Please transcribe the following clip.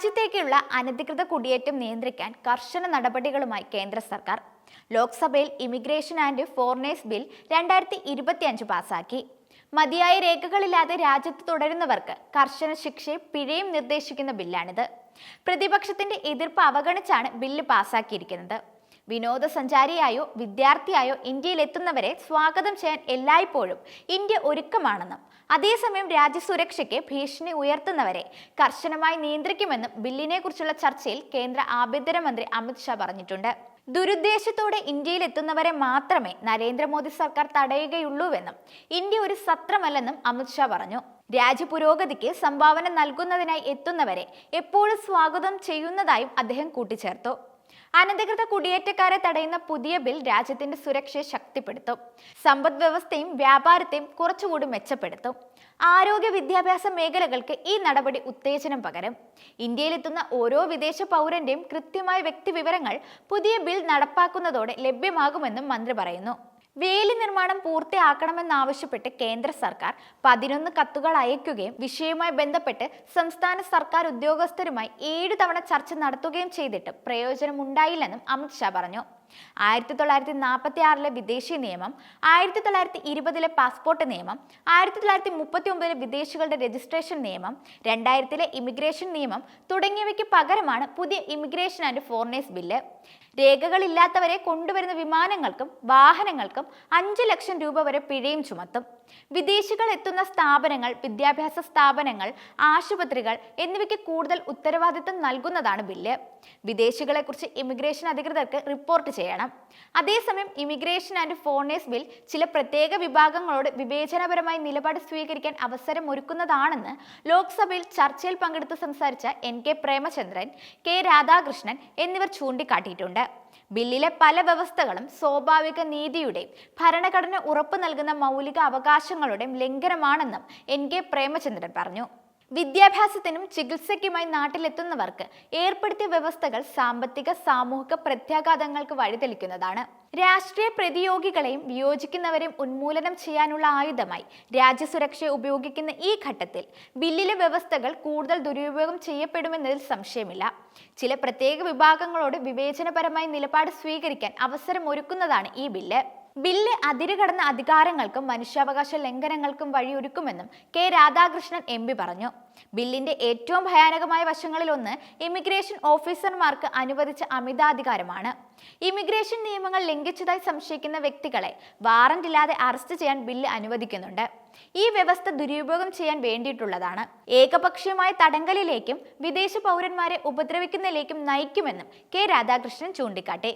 രാജ്യത്തേക്കുള്ള അനധികൃത കുടിയേറ്റം നിയന്ത്രിക്കാൻ കർശന നടപടികളുമായി കേന്ദ്ര സർക്കാർ. ലോക്സഭയിൽ ഇമിഗ്രേഷൻ ആൻഡ് ഫോറിനേഴ്സ് ബിൽ രണ്ടായിരത്തി ഇരുപത്തിയഞ്ച് പാസാക്കി. മതിയായ രേഖകളില്ലാതെ രാജ്യത്ത് തുടരുന്നവർക്ക് കർശന ശിക്ഷയും പിഴയും നിർദ്ദേശിക്കുന്ന ബില്ലാണിത്. പ്രതിപക്ഷത്തിന്റെ എതിർപ്പ് അവഗണിച്ചാണ് ബില്ല് പാസാക്കിയിരിക്കുന്നത്. വിനോദസഞ്ചാരിയായോ വിദ്യാർത്ഥിയായോ ഇന്ത്യയിൽ എത്തുന്നവരെ സ്വാഗതം ചെയ്യാൻ എല്ലായ്പ്പോഴും ഇന്ത്യ ഒരുക്കമാണെന്നും അതേസമയം രാജ്യസുരക്ഷയ്ക്ക് ഭീഷണി ഉയർത്തുന്നവരെ കർശനമായി നിയന്ത്രിക്കുമെന്നും ബില്ലിനെക്കുറിച്ചുള്ള ചർച്ചയിൽ കേന്ദ്ര ആഭ്യന്തരമന്ത്രി അമിത് ഷാ പറഞ്ഞിട്ടുണ്ട്. ദുരുദ്ദേശത്തോടെ ഇന്ത്യയിൽ എത്തുന്നവരെ മാത്രമേ നരേന്ദ്രമോദി സർക്കാർ തടയുകയുള്ളൂവെന്നും ഇന്ത്യ ഒരു സത്രമല്ലെന്നും അമിത്ഷാ പറഞ്ഞു. രാജ്യ പുരോഗതിക്ക് സംഭാവന നൽകുന്നതിനായി എത്തുന്നവരെ എപ്പോഴും സ്വാഗതം ചെയ്യുന്നതായും അദ്ദേഹം കൂട്ടിച്ചേർത്തു. അനധികൃത കുടിയേറ്റക്കാരെ തടയുന്ന പുതിയ ബിൽ രാജ്യത്തിന്റെ സുരക്ഷയെ ശക്തിപ്പെടുത്തും. സമ്പദ് വ്യവസ്ഥയും വ്യാപാരത്തെയും കുറച്ചുകൂടി മെച്ചപ്പെടുത്തും. ആരോഗ്യ വിദ്യാഭ്യാസ മേഖലകൾക്ക് ഈ നടപടി ഉത്തേജനം പകരും. ഇന്ത്യയിലെത്തുന്ന ഓരോ വിദേശ പൗരന്റെയും കൃത്യമായ വ്യക്തിവിവരങ്ങൾ പുതിയ ബിൽ നടപ്പാക്കുന്നതോടെ ലഭ്യമാകുമെന്നും മന്ത്രി പറയുന്നു. വേലി നിർമ്മാണം പൂർത്തിയാക്കണമെന്നാവശ്യപ്പെട്ട് കേന്ദ്ര സർക്കാർ പതിനൊന്ന് കത്തുകൾ അയക്കുകയും വിഷയവുമായി ബന്ധപ്പെട്ട് സംസ്ഥാന സർക്കാർ ഉദ്യോഗസ്ഥരുമായി ഏഴു തവണ ചർച്ച നടത്തുകയും ചെയ്തിട്ട് പ്രയോജനമുണ്ടായില്ലെന്നും അമിത് ഷാ പറഞ്ഞു. ആയിരത്തി തൊള്ളായിരത്തി നാൽപ്പത്തി ആറിലെ വിദേശി നിയമം ആയിരത്തി തൊള്ളായിരത്തി ഇരുപതിലെ പാസ്പോർട്ട് നിയമം ആയിരത്തി തൊള്ളായിരത്തി മുപ്പത്തി ഒമ്പതിലെ വിദേശികളുടെ രജിസ്ട്രേഷൻ നിയമം രണ്ടായിരത്തിലെ ഇമിഗ്രേഷൻ നിയമം തുടങ്ങിയവയ്ക്ക് പകരമാണ് പുതിയ ഇമിഗ്രേഷൻ ആൻഡ് ഫോറിനേഴ്സ് ബില്ല്. രേഖകളില്ലാത്തവരെ കൊണ്ടുവരുന്ന വിമാനങ്ങൾക്കും വാഹനങ്ങൾക്കും അഞ്ച് ലക്ഷം രൂപ വരെ പിഴയും ചുമത്തും. വിദേശികൾ എത്തുന്ന സ്ഥാപനങ്ങൾ വിദ്യാഭ്യാസ സ്ഥാപനങ്ങൾ ആശുപത്രികൾ എന്നിവയ്ക്ക് കൂടുതൽ ഉത്തരവാദിത്തം നൽകുന്നതാണ് ബില്ല്. വിദേശികളെക്കുറിച്ച് ഇമിഗ്രേഷൻ അധികൃതർക്ക് റിപ്പോർട്ട് ചെയ്യണം. അതേസമയം ഇമിഗ്രേഷൻ ആൻഡ് ഫോറിനേഴ്സ് ബിൽ ചില പ്രത്യേക വിഭാഗങ്ങളോട് വിവേചനപരമായി നിലപാട് സ്വീകരിക്കാൻ അവസരം ഒരുക്കുന്നതാണെന്ന് ലോക്സഭയിൽ ചർച്ചയിൽ പങ്കെടുത്ത് സംസാരിച്ച N K Premachandran K Radhakrishnan എന്നിവർ ചൂണ്ടിക്കാട്ടിയിട്ടുണ്ട്. ബില്ലിലെ പല വ്യവസ്ഥകളും സ്വാഭാവിക നീതിയുടെയും ഭരണഘടന ഉറപ്പു നൽകുന്ന മൗലിക അവകാശങ്ങളുടെയും ലംഘനമാണെന്നും എൻ കെ പ്രേമചന്ദ്രൻ പറഞ്ഞു. വിദ്യാഭ്യാസത്തിനും ചികിത്സയ്ക്കുമായി നാട്ടിലെത്തുന്നവർക്ക് ഏർപ്പെടുത്തിയ വ്യവസ്ഥകൾ സാമ്പത്തിക സാമൂഹിക പ്രത്യാഘാതങ്ങൾക്ക് വഴിതെളിക്കുന്നതാണ്. രാഷ്ട്രീയ പ്രതിയോഗികളെയും വിയോജിക്കുന്നവരെയും ഉന്മൂലനം ചെയ്യാനുള്ള ആയുധമായി രാജ്യസുരക്ഷയെ ഉപയോഗിക്കുന്ന ഈ ഘട്ടത്തിൽ ബില്ലിലെ വ്യവസ്ഥകൾ കൂടുതൽ ദുരുപയോഗം ചെയ്യപ്പെടുമെന്നതിൽ സംശയമില്ല. ചില പ്രത്യേക വിഭാഗങ്ങളോട് വിവേചനപരമായി നിലപാട് സ്വീകരിക്കാൻ അവസരം ഒരുക്കുന്നതാണ് ഈ ബില്ല്. ബില്ല് അതിരുകടന്ന അധികാരങ്ങൾക്കും മനുഷ്യാവകാശ ലംഘനങ്ങൾക്കും വഴിയൊരുക്കുമെന്നും കെ രാധാകൃഷ്ണൻ എം പി പറഞ്ഞു. ബില്ലിന്റെ ഏറ്റവും ഭയാനകമായ വശങ്ങളിലൊന്ന് ഇമിഗ്രേഷൻ ഓഫീസർമാർക്ക് അനുവദിച്ച അമിതാധികാരമാണ്. ഇമിഗ്രേഷൻ നിയമങ്ങൾ ലംഘിച്ചതായി സംശയിക്കുന്ന വ്യക്തികളെ വാറന്റ് ഇല്ലാതെ അറസ്റ്റ് ചെയ്യാൻ ബില്ല് അനുവദിക്കുന്നുണ്ട്. ഈ വ്യവസ്ഥ ദുരുപയോഗം ചെയ്യാൻ വേണ്ടിയിട്ടുള്ളതാണ്. ഏകപക്ഷീയമായ തടങ്കലിലേക്കും വിദേശ പൗരന്മാരെ ഉപദ്രവിക്കുന്നതിലേക്കും നയിക്കുമെന്നും കെ രാധാകൃഷ്ണൻ ചൂണ്ടിക്കാട്ടി.